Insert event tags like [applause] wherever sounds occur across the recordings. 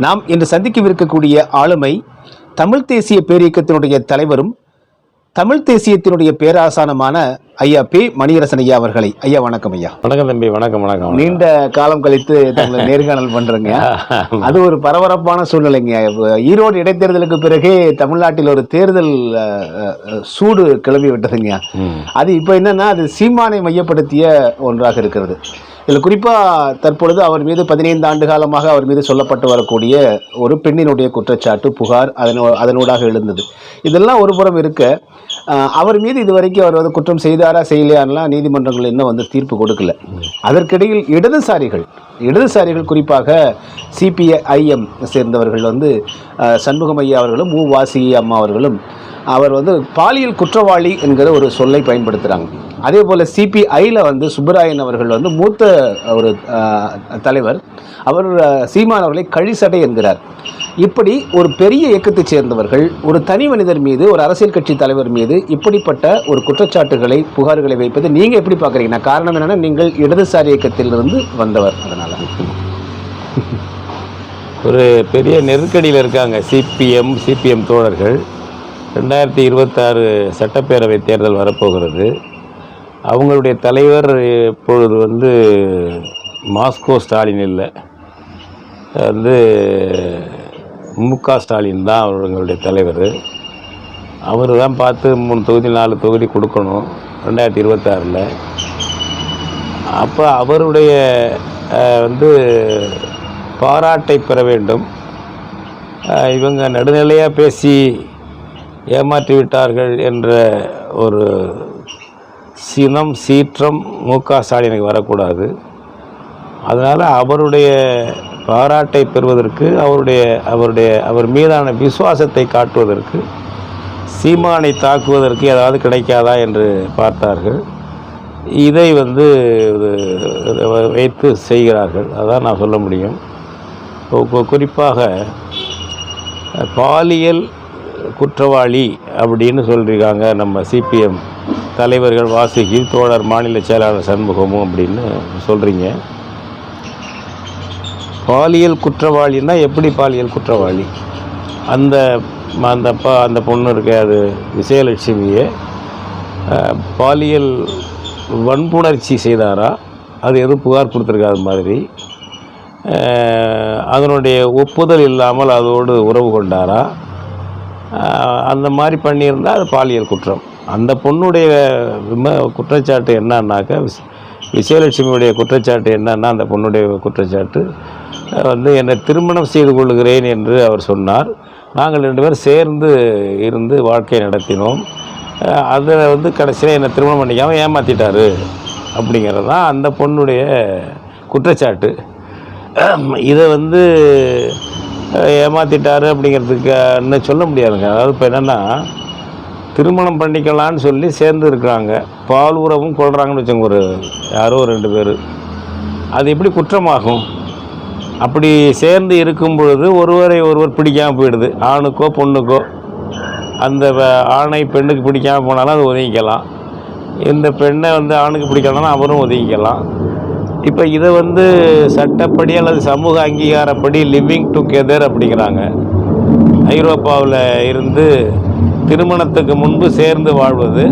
நாம் இன்று சந்திக்கவிருக்கக்கூடிய ஆளுமை தமிழ் தேசிய பேரியக்கத்தினுடைய தலைவரும் தமிழ் தேசியத்தினுடைய பேராசானமான ஐயா பி மணியரசன் ஐயா அவர்களை. ஐயா வணக்கம் ஐயா. வணக்கம் தம்பி வணக்கம் வணக்கம் நீண்ட காலம் கழித்து தங்களை [laughs] நேர்காணல் பண்றேங்க. அது ஒரு பரபரப்பான சூழ்நிலைங்க. ஈரோடு இடைத்தேர்தலுக்கு பிறகே தமிழ்நாட்டில் ஒரு தேர்தல் சூடு கிளம்பி விட்டதுங்க. அது இப்போ என்னன்னா அது சீமானை மையப்படுத்திய ஒன்றாக இருக்கிறது. இதில் குறிப்பாக தற்பொழுது அவர் மீது பதினைந்து ஆண்டு காலமாக அவர் மீது சொல்லப்பட்டு வரக்கூடிய ஒரு பெண்ணினுடைய குற்றச்சாட்டு புகார் அதனோ அதனூடாக எழுந்தது. இதெல்லாம் ஒரு புறம் இருக்க அவர் மீது இதுவரைக்கும் அவர் வந்து குற்றம் செய்தாரா செய்யலையான்லாம் நீதிமன்றங்கள் இன்னும் வந்து தீர்ப்பு கொடுக்கல. அதற்கிடையில் இடதுசாரிகள் இடதுசாரிகள் குறிப்பாக சிபிஐஎம் சேர்ந்தவர்கள் வந்து சண்முகம் ஐயா அவர்களும் மு. வாசி அம்மா அவர்களும் அவர் வந்து பாலியல் குற்றவாளி என்கிற ஒரு சொல்லை பயன்படுத்துகிறாங்க அதே போல் சிபிஐயில் வந்து சுப்பராயன் அவர்கள் வந்து மூத்த ஒரு தலைவர். அவர் சீமான் அவர்களை கழிசடை என்கிறார். இப்படி ஒரு பெரிய இயக்கத்தைச் சேர்ந்தவர்கள் ஒரு தனி மனிதர் மீது ஒரு அரசியல் கட்சி தலைவர் மீது இப்படிப்பட்ட ஒரு குற்றச்சாட்டுகளை புகார்களை வைப்பது நீங்கள் எப்படி பார்க்குறீங்கன்னா காரணம் என்னென்னா நீங்கள் இடதுசாரி இயக்கத்திலிருந்து வந்தவர். அதனால். ஒரு பெரிய நெருக்கடியில் இருக்காங்க சிபிஎம் சிபிஎம் தோழர்கள். ரெண்டாயிரத்தி இருபத்தாறு சட்டப்பேரவை தேர்தல் வரப்போகிறது. அவங்களுடைய தலைவர் இப்பொழுது வந்து மாஸ்கோ ஸ்டாலின் இல்லை. வந்து மு க ஸ்டாலின் தான் அவங்களுடைய தலைவர். அவர் தான் பார்த்து மூணு தொகுதி நாலு தொகுதி கொடுக்கணும் ரெண்டாயிரத்தி இருபத்தாறில். அப்போ அவருடைய வந்து பாராட்டை பெற வேண்டும். இவங்க நடுநிலையாக பேசி ஏமாற்றி விட்டார்கள் என்ற ஒரு சினம் சீற்றம் மு க ஸ்டாலினுக்கு வரக்கூடாது. அதனால் அவருடைய பாராட்டை பெறுவதற்கு அவருடைய அவருடைய அவர் மீதான விசுவாசத்தை காட்டுவதற்கு சீமானை தாக்குவதற்கு ஏதாவது கிடைக்காதா என்று பார்த்தார்கள். இதை வந்து வைத்து செய்கிறார்கள். அதான் நான் சொல்ல முடியும். இப்போ குறிப்பாக பாலியல் குற்றவாளி அப்படின்னு சொல்லியிருக்காங்க நம்ம சிபிஎம். தலைவர்கள் வாசுகி தோழர் மாநில செயலாளர் சண்முகமும் அப்படின்னு சொல்கிறீங்க பாலியல் குற்றவாளின்னா எப்படி பாலியல் குற்றவாளி? அந்த அந்த அப்பா அந்த பொண்ணு இருக்க அது விஜயலட்சுமியை பாலியல் வன்புணர்ச்சி செய்தாரா? அது எதுவும் புகார் கொடுத்துருக்காத மாதிரி. அதனுடைய ஒப்புதல் இல்லாமல் அதோடு உறவு கொண்டாரா? அந்த மாதிரி பண்ணியிருந்தால் அது பாலியல் குற்றம். அந்த பொண்ணுடைய விம குற்றச்சாட்டு என்னன்னாக்கா விஸ்- விஜயலட்சுமியுடைய குற்றச்சாட்டு என்னன்னா அந்த பொண்ணுடைய குற்றச்சாட்டு வந்து என்னை திருமணம் செய்து கொள்கிறேன் என்று அவர் சொன்னார். நாங்கள் ரெண்டு பேரும் சேர்ந்து இருந்து வாழ்க்கை நடத்தினோம். அதில் வந்து கடைசியில் என்னை திருமணம் பண்ணிக்காமல் ஏமாற்றிட்டாரு அப்படிங்கிறது தான் அந்த பொண்ணுடைய குற்றச்சாட்டு. இதை வந்து ஏமாற்றிட்டார் அப்படிங்கிறதுக்கு இன்னும் சொல்ல முடியாதுங்க. அதாவது இப்போ என்னென்னா திருமணம் பண்ணிக்கலான்னு சொல்லி சேர்ந்து இருக்கிறாங்க. பால் உறவும் கொள்கிறாங்கன்னு வச்சுங்க ஒரு யாரோ ரெண்டு பேர். அது எப்படி குற்றமாகும்? அப்படி சேர்ந்து இருக்கும் பொழுது ஒருவரை ஒருவர் பிடிக்காமல் போயிடுது. ஆணுக்கோ பொண்ணுக்கோ அந்த வ- ஆணை பெண்ணுக்கு பிடிக்காமல் போனாலும் அது ஒதுங்கிக்கலாம். இந்த பெண்ணை வந்து ஆணுக்கு பிடிக்கலனா அவரும் ஒதுங்கிக்கலாம். இப்போ இதை வந்து சட்டப்படி அல்லது சமூக அங்கீகாரப்படி லிவிங் டுகெதர் அப்படிங்கிறாங்க. ஐரோப்பாவில் இருந்து திருமணத்துக்கு முன்பு சேர்ந்து வாழ்வது.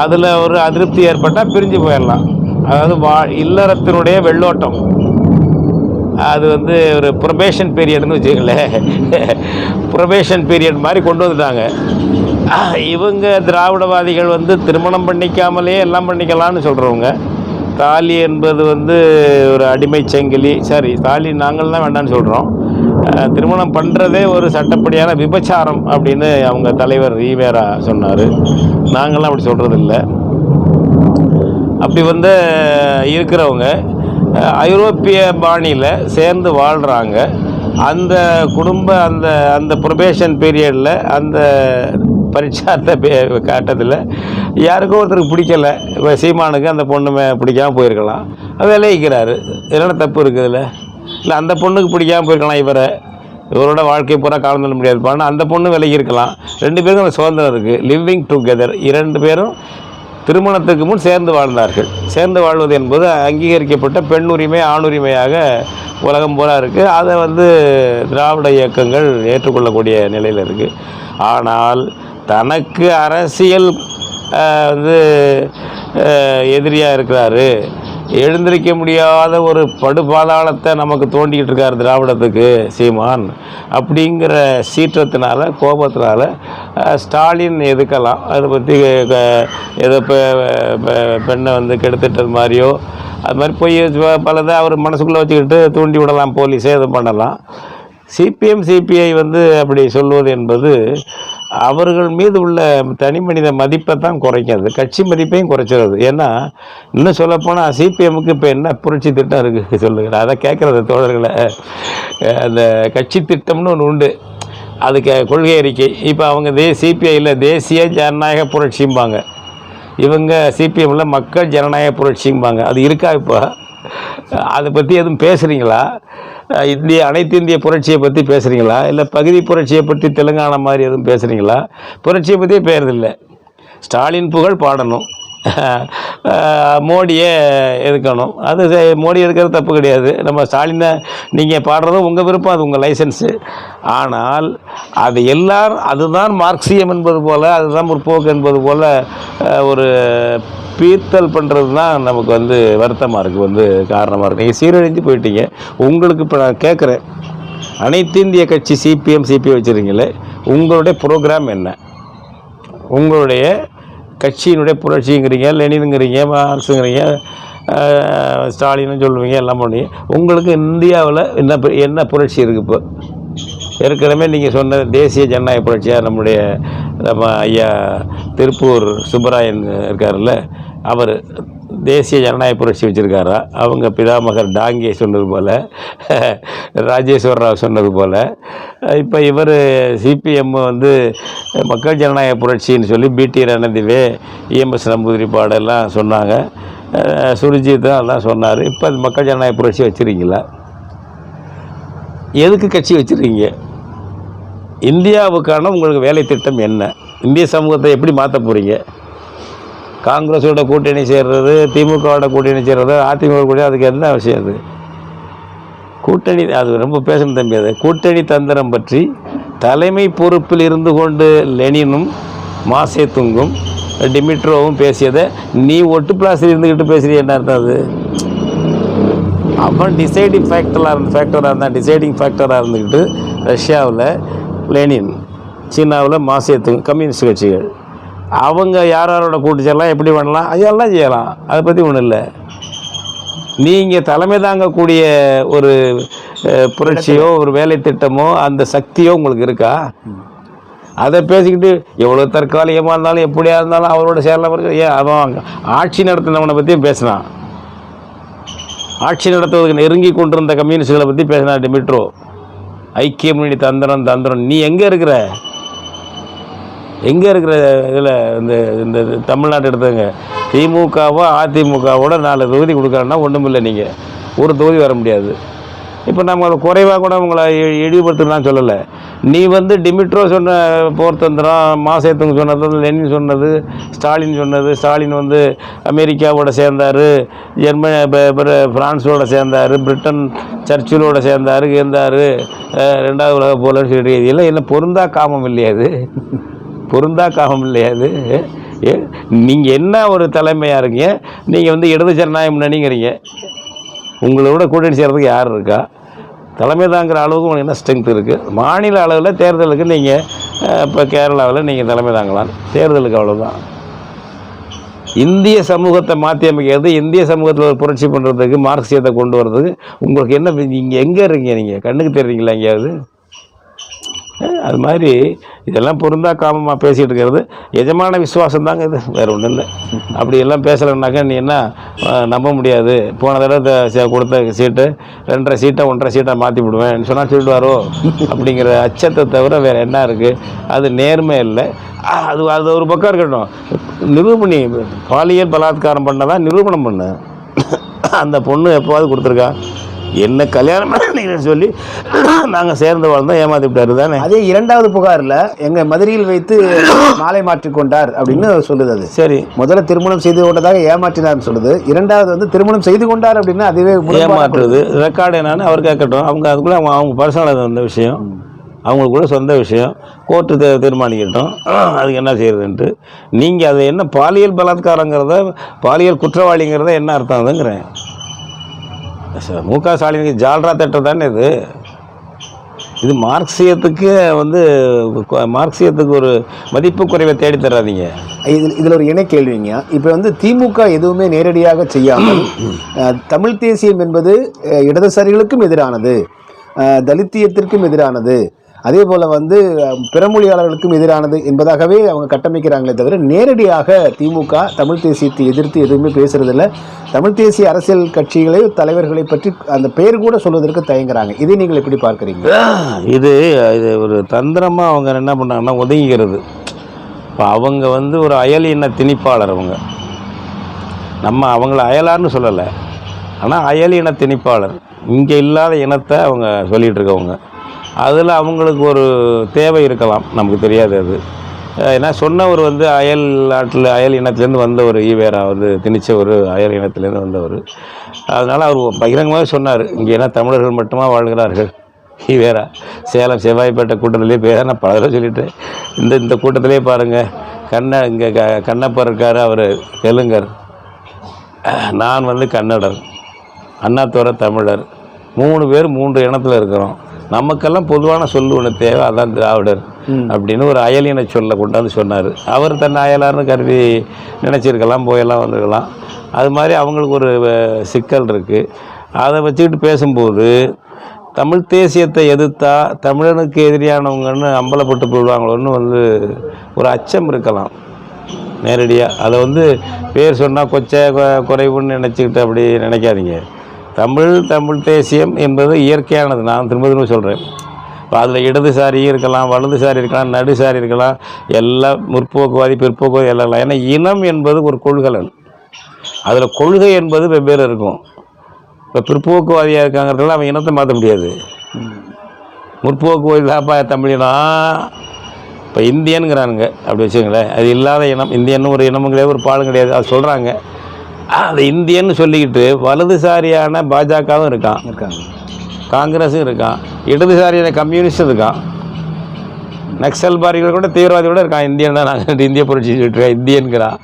அதில் ஒரு அதிருப்தி ஏற்பட்டால் பிரிஞ்சு போயிடலாம். அதாவது வா இல்லறத்தினுடைய வெள்ளோட்டம். அது வந்து ஒரு ப்ரொபேஷன் பீரியட்னு வச்சுக்கங்களேன். ப்ரொபேஷன் பீரியட் மாதிரி கொண்டு வந்துட்டாங்க. இவங்க திராவிடவாதிகள் வந்து திருமணம் பண்ணிக்காமலே எல்லாம் பண்ணிக்கலாம்னு சொல்கிறவங்க தாலி என்பது வந்து ஒரு அடிமை செங்கிலி. சரி தாலி நாங்கள்லாம் வேண்டாம்னு சொல்கிறோம் திருமணம் பண்ணுறதே ஒரு சட்டப்படியான விபச்சாரம் அப்படின்னு அவங்க தலைவர் ஈவேரா சொன்னார். நாங்களாம் அப்படி சொல்கிறது இல்லை அப்படி வந்து இருக்கிறவங்க ஐரோப்பிய பாணியில் சேர்ந்து வாழ்கிறாங்க அந்த குடும்ப அந்த அந்த ப்ரொபேஷன் பீரியடில் அந்த பரீட்சார்த்த காட்டத்தில் யாருக்கும் ஒருத்தருக்கு பிடிக்கல. இப்போ சீமானுக்கு அந்த பொண்ணு மே போயிருக்கலாம். விளைவிக்கிறாரு என்னென்ன தப்பு இருக்குதுல்ல இல்லை அந்த பொண்ணுக்கு பிடிக்காம போயிருக்கலாம் இவரை. இவரோட வாழ்க்கை பூரா கலந்துட முடியாது. ஆனால் அந்த பொண்ணு விலகி இருக்கலாம். ரெண்டு பேருக்கும் அந்த சுதந்திரம் இருக்குது லிவிங் டுகெதர் இரண்டு பேரும் திருமணத்துக்கு முன் சேர்ந்து வாழ்ந்தார்கள். சேர்ந்து வாழ்வது என்பது அங்கீகரிக்கப்பட்ட பெண் உரிமை ஆணுரிமையாக உலகம் பூரா இருக்குது அதை வந்து திராவிட இயக்கங்கள் ஏற்றுக்கொள்ளக்கூடிய நிலையில் இருக்குது ஆனால் தனக்கு அரசியல் வந்து எதிரியாக இருக்கிறாரு. எழுந்திருக்க முடியாத ஒரு படுபாதாளத்தை நமக்கு தோண்டிக்கிட்டு இருக்கார் திராவிடத்துக்கு சீமான். அப்படிங்கிற சீற்றத்தினால கோபத்தினால ஸ்டாலின் எதுக்கலாம் அதை பற்றி எதோ பெண்ணை வந்து கெடுத்துட்டது மாதிரியோ அது மாதிரி போய் பலதை அவர் மனசுக்குள்ளே வச்சுக்கிட்டு தூண்டி விடலாம் போலீஸே இது பண்ணலாம். சிபிஎம் சிபிஐ வந்து அப்படி சொல்வது என்பது அவர்கள் மீது உள்ள தனி மனித மதிப்பை தான் குறைக்கிறது கட்சி மதிப்பையும் குறைச்சிடாது ஏன்னா இன்னும் சொல்லப்போனால் சிபிஎம்முக்கு இப்போ என்ன புரட்சி திட்டம் இருக்குது சொல்லுங்கள் அதை கேட்குறது தோழர்களை. அந்த கட்சி திட்டம்னு ஒன்று உண்டு. அதுக்கு கொள்கை அறிக்கை. இப்போ அவங்க தே சிபிஐயில் தேசிய ஜனநாயக புரட்சிம்பாங்க. இவங்க சிபிஎம்மில் மக்கள் ஜனநாயக புரட்சிம்பாங்க. அது இருக்கா இப்போ? அதை பற்றி எதுவும் பேசுகிறீங்களா இந்திய அனைத்து இந்திய புரட்சியை பற்றி பேசுகிறீங்களா இல்லை பகுதி புரட்சியை பற்றி தெலுங்கானா மாதிரி எதுவும் பேசுகிறீங்களா புரட்சியை பற்றியே பேசுறதில்ல ஸ்டாலின் புகழ் பாடணும். மோடியை எதுக்கணும் அது மோடி எதுக்கிறது தப்பு கிடையாது. நம்ம ஸ்டாலினை நீங்கள் பாடுறதும் உங்கள் விருப்பம் அது உங்கள் லைசன்ஸு. ஆனால் அது எல்லாரும் அதுதான் மார்க்சியம் என்பது போல் அதுதான் முற்போக்கு என்பது போல் ஒரு பீர்த்தல் பண்ணுறது தான் நமக்கு வந்து வருத்தமாக இருக்குது வந்து காரணமாக இருக்குது நீங்கள் சீரழிஞ்சு போயிட்டீங்க. உங்களுக்கு இப்போ நான் கேட்குறேன் அனைத்து இந்திய கட்சி சிபிஎம் சிபிஐ வச்சுருக்கீங்களே உங்களுடைய ப்ரோக்ராம் என்ன? உங்களுடைய கட்சியினுடைய புரட்சிங்கிறீங்க லெனினுங்கிறீங்க மார்க்ஸுங்கிறீங்க ஸ்டாலின்னு சொல்லுவீங்க எல்லாம் பண்ணுவீங்க. உங்களுக்கு இந்தியாவில் என்ன என்ன புரட்சி இருக்குது இப்போ? ஏற்கனவே நீங்கள் சொன்ன தேசிய ஜனநாயக புரட்சியாக நம்முடைய நம்ம ஐயா திருப்பூர் சுப்பராயன் இருக்கார்ல அவர். தேசிய ஜனநாயக புரட்சி வச்சுருக்காரா? அவங்க பிதாமகர் டாங்கே சொன்னது போல் [laughs] ராஜேஸ்வர ராவ் சொன்னது போல். இப்போ இவர் சிபிஎம் வந்து மக்கள் ஜனநாயக புரட்சின்னு சொல்லி பிடி ரணதிவே இஎம்எஸ் நம்பூதிரி பாடெல்லாம் சொன்னாங்க. சுருஜித் தான் அதெல்லாம் சொன்னார். இப்போ அது மக்கள் ஜனநாயக புரட்சி வச்சுருக்கீங்களா? எதுக்கு கட்சி வச்சுருக்கீங்க? இந்தியாவுக்கான உங்களுக்கு வேலை திட்டம் என்ன? இந்திய சமூகத்தை எப்படி மாற்ற போகிறீங்க காங்கிரஸோட கூட்டணி சேர்றது திமுகவோட கூட்டணி சேர்றது அதிமுக கூட்டணி அதுக்கு என்ன அவசியம் அது? கூட்டணி அது ரொம்ப பேசணும் தம்பி அது கூட்டணி தந்திரம் பற்றி தலைமை பொறுப்பில் இருந்து கொண்டு லெனினும் மாசே துங்கும் டிமிட்ரோவும் பேசியதை நீ ஒட்டு பிளாஸ்டில் இருந்துக்கிட்டு பேசுறிய என்ன அர்த்தம் அது? அவன் டிசைடிங் ஃபேக்டராக இருந்த ஃபேக்டராக இருந்தான் டிசைடிங் ஃபேக்டராக இருந்துக்கிட்டு ரஷ்யாவில் லெனின் சீனாவில் மாசேத்து கம்யூனிஸ்ட் கட்சிகள். அவங்க யார் யாரோட கூட்டு செல்லாம் எப்படி பண்ணலாம்? அதெல்லாம் செய்யலாம். அதை பற்றி ஒன்றும் இல்லை. நீங்கள் தலைமை தாங்கக்கூடிய ஒரு புரட்சியோ ஒரு வேலை திட்டமோ அந்த சக்தியோ உங்களுக்கு இருக்கா? அதை பேசிக்கிட்டு எவ்வளோ தற்காலிகமாக இருந்தாலும் எப்படியா இருந்தாலும் அவரோட சேரலாம் இருக்கு ஏன்? அவன் ஆட்சி நடத்தினவனை பற்றியும் பேசினான். ஆட்சி நடத்துவதற்கு நெருங்கி கொண்டிருந்த கம்யூனிஸ்டுகளை பற்றி பேசினா டிமிட்ரோ. ஐக்கிய முன்னணி தந்திரம் தந்திரம். நீ எங்கே இருக்கிற? எங்கே இருக்கிற இதில் இந்த இந்த தமிழ்நாட்டு எடுத்துங்க திமுகவோ அதிமுகவோட நாலு தொகுதி கொடுக்குறேன்னா ஒன்றும் இல்லை நீங்கள் ஒரு தொகுதி வர முடியாது. இப்போ நம்ம அதை குறைவாக கூட உங்களை இழிவுபடுத்தலாம் சொல்லலை. நீ வந்து டிமிட்ரோ சொன்ன போர்த்தந்திரம் மாசேத்துங்க சொன்னது லெனின் சொன்னது ஸ்டாலின் சொன்னது ஸ்டாலின் வந்து அமெரிக்காவோட சேர்ந்தார் ஜெர்மனி ப- பிற- சேர்ந்தார் பிரிட்டன் சர்ச்சிலோட சேர்ந்தார் இருந்தார் ரெண்டாவது உலக போலன்னு சொல்லி இதெல்லாம் என்ன பொருந்தா காமம் இல்லையா அது பொருந்தா காமம் இல்லையா அது நீங்கள் என்ன ஒரு தலைமையாக இருக்கீங்க? நீங்கள் வந்து இடது ஜனநாயக முன்னணிங்கிறீங்க உங்களோட கூட்டணி சேர்றதுக்கு யார் இருக்கா? தலைமை தாங்கிற அளவுக்கு உங்களுக்கு என்ன ஸ்ட்ரென்த் இருக்குது மாநில அளவில் தேர்தலுக்கு நீங்கள் இப்போ கேரளாவில் நீங்கள் தலைமை தாங்கலாம் தேர்தலுக்கு அவ்வளோதான் இந்திய சமூகத்தை மாற்றி அமைக்கிறது இந்திய சமூகத்தில் ஒரு புரட்சி பண்ணுறதுக்கு மார்க்சியத்தை கொண்டு வர்றதுக்கு உங்களுக்கு என்ன நீங்கள் எங்கே இருக்கீங்க நீங்கள் கண்ணுக்கு தெரியுங்களா எங்கேயாவது? அது மாதிரி இதெல்லாம் பொருந்தா காமமாக பேசிகிட்டு இருக்கிறது. எஜமான விசுவாசம் தாங்க இது. வேற ஒன்றும் இல்லை. அப்படி எல்லாம் பேசலைன்னாக்கா நீ என்ன நம்ப முடியாது. போன தடவை கொடுத்த சீட்டு ரெண்டரை சீட்டை ஒன்றரை சீட்டை மாற்றி விடுவேன் சொன்னால் சொல்லிடுவாரோ அப்படிங்கிற அச்சத்தை தவிர வேறு என்ன இருக்குது அது நேர்மை இல்லை. அது அது ஒரு பக்கம் இருக்கட்டும். நிரூபணி பாலியல் பலாத்காரம் பண்ணதான் நிரூபணம் பண்ணு. அந்த பொண்ணு எப்போவாது கொடுத்துருக்கா? என்ன கல்யாணம் பண்ணீங்கன்னு சொல்லி நாங்கள் சேர்ந்து வாழ்ந்தோம் ஏமாத்தி விட்டாரு தானே? அதே இரண்டாவது புகார்ல எங்க மதுரையில் வைத்து [coughs] மாலை மாற்றிக் கொண்டார் அப்படின்னு சொல்லுது அது. சரி. முதல்ல திருமணம் செய்து கொண்டதாக ஏமாற்றினார்னு சொல்லுது. இரண்டாவது வந்து திருமணம் செய்து கொண்டார் அப்படின்னா அதுவே ஏமாற்றுறது ரெக்கார்டு என்னன்னு அவர் கேட்கட்டும். அவங்க அதுக்குள்ளே அவங்க அவங்க பர்சனல் வந்த விஷயம். அவங்களுக்குள்ள சொந்த விஷயம். கோர்ட்டு தீர்மானிக்கட்டும். [coughs] அதுக்கு என்ன செய்யறதுன்ட்டு நீங்கள் அது என்ன பாலியல் பலாத்காரங்கிறத பாலியல் குற்றவாளிங்கிறத என்ன அர்த்தம் அதுங்கிறேன். மு க ஸ்டாலினுக்கு ஜால்ரா திட்டம் தானே இது? இது மார்க்சியத்துக்கு வந்து மார்க்சியத்துக்கு ஒரு மதிப்பு குறைவை தேடி தராதீங்க. இதில் இதில் ஒரு இணை கேள்விங்க இப்போ வந்து திமுக எதுவுமே நேரடியாக செய்யாமல் தமிழ் தேசியம் என்பது இடதுசாரிகளுக்கும் எதிரானது தலித்தியத்திற்கும் எதிரானது அதே போல் வந்து பிறமொழியாளர்களுக்கும் எதிரானது என்பதாகவே அவங்க கட்டமைக்கிறாங்களே தவிர நேரடியாக திமுக தமிழ் தேசியத்தை எதிர்த்து எதுவுமே பேசுறதில்ல. தமிழ் தேசிய அரசியல் கட்சிகளை தலைவர்களை பற்றி அந்த பெயர் கூட சொல்வதற்கு தயங்குறாங்க. இதை நீங்கள் எப்படி பார்க்குறீங்க? இது இது ஒரு தந்திரமாக அவங்க என்ன பண்ணாங்கன்னா ஒதுங்கிறது இப்போ அவங்க வந்து ஒரு அயல் இன திணிப்பாளர் அவங்க. நம்ம அவங்கள அயலார்னு சொல்லலை. ஆனால் அயல் இன திணிப்பாளர். இங்கே இல்லாத இனத்தை அவங்க சொல்லிகிட்டு இருக்கவங்க. அதில் அவங்களுக்கு ஒரு தேவை இருக்கலாம் நமக்கு தெரியாது அது. ஏன்னா சொன்னவர் வந்து அயல் நாட்டில் அயல் இனத்துலேருந்து வந்தவர் ஈவேரா வந்து திணிச்ச ஒரு அயல் இனத்துலேருந்து வந்தவர். அதனால் அவர் பகிரங்கமாக சொன்னார் இங்கே என்ன தமிழர்கள் மட்டுமா வாழ்கிறார்கள்? ஈவேரா சேலம் செவ்வாய்ப்பேட்டை கூட்டத்திலே பேர் நான் பல தடவை சொல்லிட்டு இந்த இந்த கூட்டத்திலே பாருங்கள் கண்ண இங்கே க கண்ணப்பர் இருக்கார் அவர் தெலுங்கர். நான் வந்து கன்னடர் அண்ணாத்தோர தமிழர். மூணு பேர் மூன்று இனத்தில் இருக்கிறோம். நமக்கெல்லாம் பொதுவான சொல் ஒன்று தேவை அதான் திராவிடர் அப்படின்னு ஒரு அயலின சொல்ல கொண்டாந்து சொன்னார். அவர் தன்னை அயலார்னு கருதி நினச்சிருக்கலாம் போயெல்லாம் வந்திருக்கலாம். அது மாதிரி அவங்களுக்கு ஒரு சிக்கல் இருக்குது அதை வச்சுக்கிட்டு பேசும்போது தமிழ் தேசியத்தை எதிர்த்தா தமிழனுக்கு எதிரியானவங்கன்னு அம்பலப்பட்டு போயிடுவாங்களோன்னு வந்து ஒரு அச்சம் இருக்கலாம். நேரடியாக அதை வந்து பேர் சொன்னால் கொச்சை குறைவுன்னு நினச்சிக்கிட்டு அப்படி நினைக்காதீங்க. தமிழ் தமிழ் தேசியம் என்பது இயற்கையானது. நான் திரும்ப திரும்ப சொல்கிறேன் இப்போ அதில் இடதுசாரியும் இருக்கலாம் வலதுசாரி இருக்கலாம் நடுசாரி இருக்கலாம் எல்லாம் முற்போக்குவாதி பிற்போக்குவாதி எல்லாம் இருக்கலாம். ஏன்னா இனம் என்பது ஒரு கொள்கலன். அதில் கொள்கை என்பது வெவ்வேறு இருக்கும். இப்போ பிற்போக்குவாதியாக இருக்காங்கிறதுல அவன் இனத்தை மாற்ற முடியாது. முற்போக்குவாதி தாப்பா தமிழினா இப்போ இந்தியனுங்கிறானுங்க. அப்படி வச்சுக்கோங்களேன். அது இல்லாத இனம். இந்தியன்னு ஒரு இனமும் கிடையாது ஒரு பாலும் கிடையாது. அது சொல்கிறாங்க அது இந்தியன்னு சொல்லிக்கிட்டு வலதுசாரியான பாஜகவும் இருக்கான். இருக்காங்க. காங்கிரஸும் இருக்கான். இடதுசாரியான கம்யூனிஸ்டும் இருக்கான். நக்சல் பாரிகள் கூட தீவிரவாதி கூட இருக்கான். இந்தியன் தான் நாங்கள் இந்திய புரட்சி சொல்லிட்டு இந்தியன்கிறான்.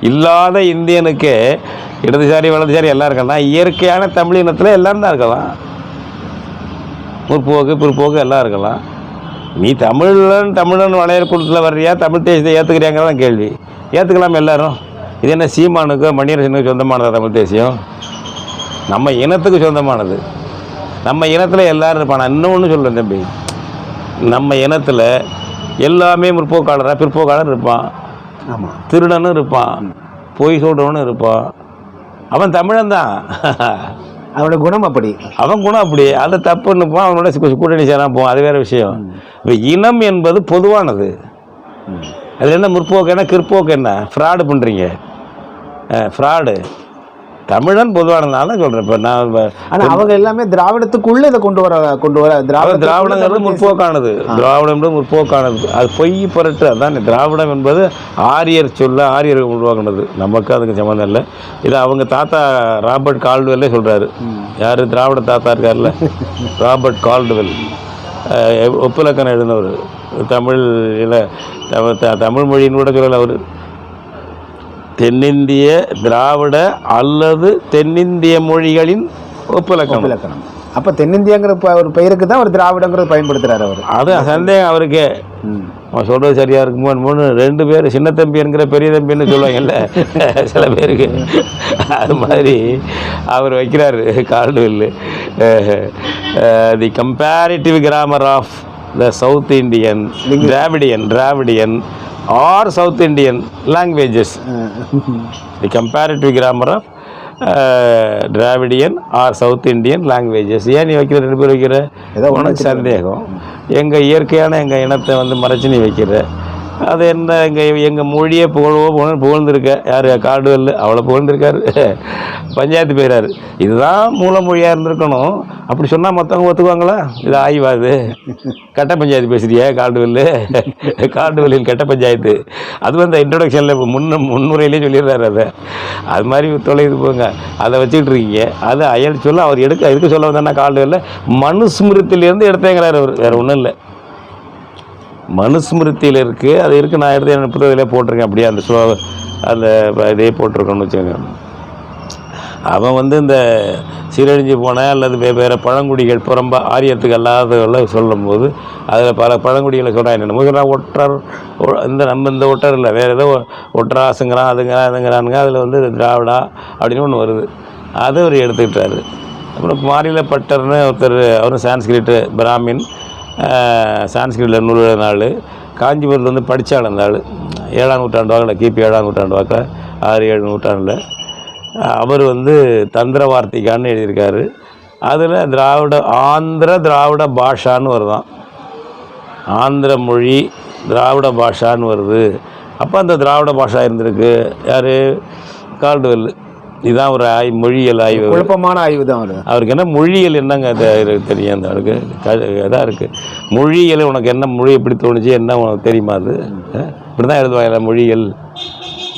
இல்லாத இந்தியனுக்கு இடதுசாரி வலதுசாரி எல்லாம் இருக்கலாம் இயற்கையான தமிழ் இனத்தில் எல்லாரும் தான் இருக்கலாம். முற்போக்கு பிற்போக்கு எல்லாம் இருக்கலாம். நீ தமிழன் தமிழன் வளையர் குளத்தில் வர்றியா? தமிழ் தேசியத்தை ஏற்றுக்கிறியாங்கிறதான் கேள்வி. ஏற்றுக்கலாம் எல்லாரும். இது என்ன சீமானுக்கு மணியரசனுக்கு சொந்தமானதா தமிழ் தேசியம்? நம்ம இனத்துக்கு சொந்தமானது. நம்ம இனத்தில் எல்லாரும் இருப்பான் இன்னொன்று சொல்கிறேன் தம்பி. நம்ம இனத்தில் எல்லாமே முற்போக்காளராக பிற்போக்காளர் இருப்பான். ஆமாம் திருடனும் இருப்பான். பொய் சொல்கிறவனும் இருப்பான். அவன் தமிழன் தான். அவனோட குணம் அப்படி. அவன் குணம் அப்படி. அதை தப்புன்னுப்பான் அவனோட கு- கூட்டணி சேராம போவான் அது வேற விஷயம். இப்போ இனம் என்பது பொதுவானது. அது என்ன முற்போக்கு என்ன கிற்போக்கு என்ன? ஃப்ராடு பண்ணுறீங்க ஃப்ராடு தமிழன் பொதுவானதுனால தான் சொல்கிறேன் இப்போ நான் இப்ப- ஆனா அவங்க எல்லாமே திராவிடத்துக்குள்ள இதை கொண்டு வர கொண்டு வர திராவிட திராவிடங்கிறது முற்போக்கானது. திராவிடம் என்பது முற்போக்கானது. அது பொய் புரட்டு அதான் திராவிடம் என்பது ஆரியர் சொல்ல ஆரியர் உருவாக்குனது. நமக்கு அதுக்கு சம்மந்தம் இல்லை. இது அவங்க தாத்தா ராபர்ட் கால்டுவெல்லே சொல்கிறாரு யார்? திராவிட தாத்தா இருக்கார்ல? Robert Caldwell. ஒப்புலக்கணம் எழுதினவர். தமிழ் இல்லை தமிழ் மொழின்னு கூட சொல்லலை அவர். தென்னிந்திய திராவிட அல்லது தென்னிந்திய மொழிகளின் ஒப்புலக்கணம். இலக்கணம் அப்ப தென்னிந்தியாங்கிற ப- ஒரு பெயருக்கு தான் ஒரு திராவிடங்கிறது பயன்படுத்துறாரு அவர். அது சந்தேகம் அவருக்கு. அவன் சொல்கிறது சரியாக இருக்குமோ மூணு ரெண்டு பேர் சின்ன தம்பி என்கிற பெரிய தம்பின்னு சொல்லுவாங்கல்ல. [laughs] சில பேருக்கு. அது மாதிரி அவர் வைக்கிறாரு Caldwell the comparative grammar of the South Indian Dravidian Dravidian or South Indian languages the comparative grammar of Dravidian or South Indian languages ஏன் நீ வைக்கிற ரெண்டு பேர் வைக்கிற? ஏதோ உனக்கு சந்தேகம். எங்கள் இயற்கையான எங்கள் இனத்தை வந்து மறைச்சு நீ வைக்கிற. அது என்ன எங்கள் எங்கள் மொழியே புகழ்வோ புகழ் புகழ்ந்துருக்க. யார்? காடுவல் அவ்வளோ புகழ்ந்துருக்காரு. [laughs] பஞ்சாயத்து போயிறாரு. இதுதான் மூலமொழியாக இருந்திருக்கணும். அப்படி சொன்னால் மற்றவங்க ஒத்துக்குவாங்களா? இது ஆய்வாது. கட்ட பஞ்சாயத்து பேசுகிறியா காடுவல் [laughs] காடுவல்லில் கட்ட பஞ்சாயத்து. அது வந்து இன்ட்ரொடக்ஷனில் முன்ன முன்னுரையிலே சொல்லிடுறாரு அதை. அது மாதிரி தொலைது போங்க. அதை வச்சுக்கிட்டு இருக்கீங்க. அது அயல் சொல்ல அவர் எடுக்க எதுக்கு சொல்ல வந்தேன்னா காடுவல்ல மனுஸ்மிருத்திலேருந்து எடுத்தேங்கிறாரு அவர். வேறு ஒன்றும் இல்லை. மனுஸ்மிருத்தியில் இருக்குது அது இருக்குது நான் எடுத்து என் புத்தகத்திலே போட்டிருக்கேன். அப்படியே அந்த ஸ்லோ அந்த இதே போட்டிருக்கோன்னு வச்சுக்கோங்க. அவன் வந்து இந்த சீரழிஞ்சு போன அல்லது வேறு பழங்குடிகள் புறம்ப ஆரியத்துக்கு அல்லாதவர்களை சொல்லும்போது அதில் பல பழங்குடிகளை சொல்கிறான் என்ன சொல்கிறான் ஒற்றர் இந்த நம்ம இந்த ஒற்றர் இல்லை. வேறு ஏதோ ஒற்றராசுங்கிறான் அதுங்கிறான் இதுங்கிறானுங்க அதில் வந்து திராவிடா அப்படின்னு ஒன்று வருது. அதை அவர் எடுத்துக்கிட்டாரு. அப்புறம் மாநில பட்டர்னு ஒருத்தர் அவரும் சான்ஸ்கிரிட்டு பிராமின். சான்ஸ்கிரிட்டில் நூல் நாள் ஆள் காஞ்சிபுரத்தில் வந்து படித்தாள் அந்த ஆள். ஏழாம் நூற்றாண்டு வாக்கில் கிபி ஏழாம் நூற்றாண்டு வாக்கில் ஆறு ஏழு நூற்றாண்டில். அவர் வந்து தந்திர வார்த்தைக்கான்னு எழுதியிருக்காரு. அதில் திராவிட ஆந்திர திராவிட பாஷான்னு வருதான். ஆந்திர மொழி திராவிட பாஷான்னு வருது. அப்போ அந்த திராவிட பாஷா இருந்திருக்கு. யார்? கால்டுவெல்லு. இதுதான் ஒரு ஆய் மொழியியல் ஆய்வு. குழப்பமான ஆய்வு தான் அவருக்கு என்ன மொழியியல் என்னங்க அது? தெரியும் அந்த அவருக்கு இதாக இருக்குது மொழியியல் உனக்கு என்ன மொழி எப்படி தோணுச்சு என்ன உனக்கு தெரியுமா அது? இப்படி தான் எழுதுவாங்க மொழியியல்.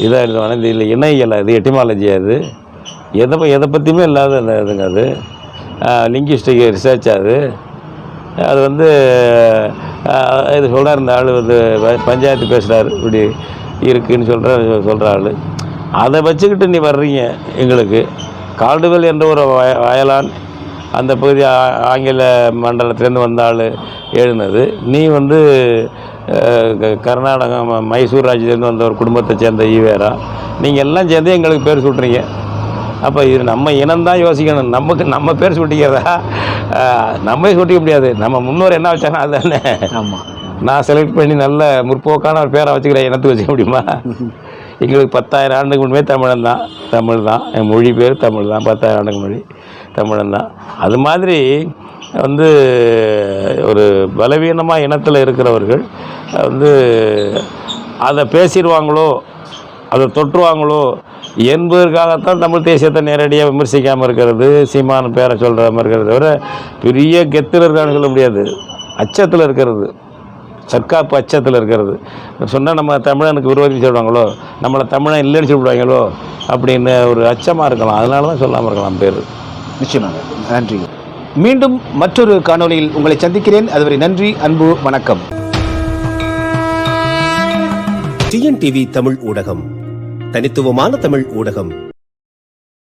இதாக எழுதுவாங்க இது இல்லை இணையியல் அது எட்டிமாலஜி அது. எதை எதை பற்றியுமே இல்லாத அந்த இதுங்க அது. லிங்கிஸ்டிக் ரிசர்ச் அது. அது வந்து இது சொல்கிறார் இந்த ஆள் வந்து பஞ்சாயத்து பேசுகிறாரு இப்படி இருக்குன்னு சொல்கிற சொல்கிற ஆள். அதை வச்சுக்கிட்டு நீ வர்றீங்க எங்களுக்கு. கால்டுவெல் என்ற ஒரு வய வயலான் அந்த பகுதி ஆங்கில மண்டலத்திலேருந்து வந்த ஆள் எழுதினது நீ வந்து கர்நாடகம் மைசூர் ராஜ்யத்துலேருந்து வந்த ஒரு குடும்பத்தை சேர்ந்த ஈவேரா. நீங்கள் எல்லாம் சேர்ந்து எங்களுக்கு பேர் சுட்டுறீங்க. அப்போ இது நம்ம இனம்தான் யோசிக்கணும். நமக்கு நம்ம பேர் சுட்டிக்கிறதா? அஹ், நம்மே சுட்டிக்க முடியாது. நம்ம முன்னோர் என்ன வச்சாங்க அதுதானே ஆமாம் நான் செலக்ட் பண்ணி நல்ல முற்போக்கான ஒரு பேரை வச்சுக்கிறேன் இனத்துக்கு வச்சுக்க முடியுமா? எங்களுக்கு பத்தாயிரம் ஆண்டுக்கு முன்பே தமிழன் தான். தமிழ் தான். என் மொழி பேர் தமிழ் தான். பத்தாயிரம் ஆண்டுக்கு மொழி தமிழன் தான். அது மாதிரி வந்து ஒரு பலவீனமாக இனத்தில் இருக்கிறவர்கள் வந்து அதை பேசிடுவாங்களோ அதை தொற்றுவாங்களோ என்பதற்காகத்தான் தமிழ் தேசியத்தை நேரடியாக விமர்சிக்காமல் இருக்கிறது சீமான பேரை சொல்கிற மாதிரி இருக்கிறத தவிர பெரிய கெத்தில் இருக்கான்னு சொல்ல முடியாது. அச்சத்தில் இருக்கிறது. சர்க்காப்பு அச்சத்தில் இருக்கிறது. சொன்னால் நம்ம தமிழனுக்கு விரோதி சொல்லுவாங்களோ நம்மளை தமிழன் இல்லைன்னு சொல்லிவிடுவாங்களோ அப்படின்னு ஒரு அச்சமாக இருக்கலாம். அதனால தான் சொல்லாமல் இருக்கலாம் பேர். நிச்சயமாக. நன்றி. மீண்டும் மற்றொரு காணொளியில் உங்களை சந்திக்கிறேன். அதுவரை நன்றி அன்பு வணக்கம். டிஎன்டிவி தமிழ் ஊடகம். தனித்துவமான தமிழ் ஊடகம்.